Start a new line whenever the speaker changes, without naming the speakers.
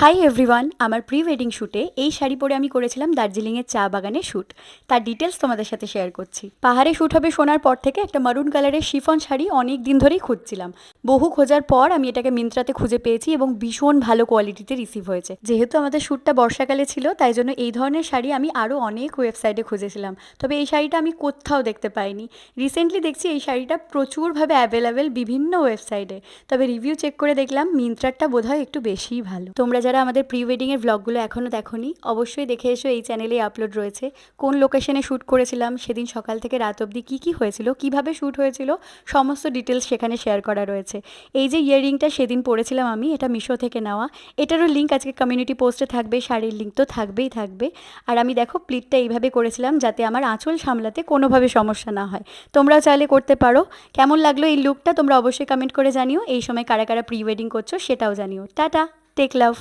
High everyone আমার pre wedding শ্যুটে এই শাড়ি পরে আমি করেছিলাম দার্জিলিংয়ের চা বাগানে শ্যুট তার ডিটেলস তোমাদের সাথে শেয়ার করছি। পাহাড়ে শ্যুট হবে শোনার পর থেকে একটা মারুন কালারের শিফন শাড়ি অনেক দিন ধরেই খুঁজছিলাম। বহু খোঁজার পর আমি এটাকে মিন্ত্রাতে খুঁজে পেয়েছি এবং ভীষণ ভালো কোয়ালিটিতে রিসিভ হয়েছে। যেহেতু আমাদের শ্যুটটা বর্ষাকালে ছিল, তাই জন্য এই ধরনের শাড়ি আমি আরও অনেক ওয়েবসাইটে খুঁজেছিলাম। তবে এই শাড়িটা আমি কোথাও দেখতে পাইনি। রিসেন্টলি দেখছি এই শাড়িটা প্রচুরভাবে অ্যাভেলেবেল বিভিন্ন ওয়েবসাইটে তবে রিভিউ চেক করে দেখলাম মিন্ত্রারটা বোধহয় একটু বেশিই ভালো। তোমরা যারা আমাদের প্রি ওয়েডিংয়ের ব্লগগুলো এখনও দেখোনি, অবশ্যই দেখে এসো, এই চ্যানেলে আপলোড রয়েছে। কোন লোকেশনে শ্যুট করেছিলাম, সেদিন সকাল থেকে রাত অবধি কী কী হয়েছিল, কীভাবে শ্যুট হয়েছিল, সমস্ত ডিটেলস সেখানে শেয়ার করা রয়েছে। এই যে ইয়াররিংটা সেদিন পরেছিলাম আমি, এটা মিশো থেকে নেওয়া। এটারও লিঙ্ক আজকে কমিউনিটি পোস্টে থাকবে, শাড়ির লিঙ্ক তো থাকবেই থাকবে। আর আমি দেখো প্লিটটা এইভাবে করেছিলাম, যাতে আমার আঁচল সামলাতে কোনোভাবে সমস্যা না হয়। তোমরাও চাইলে করতে পারো। কেমন লাগল এই লুকটা তোমরা অবশ্যই কমেন্ট করে জানিও। এই সময় কারা কারা প্রি ওয়েডিং করছ, সেটাও জানিও। টাটা টেক লাভ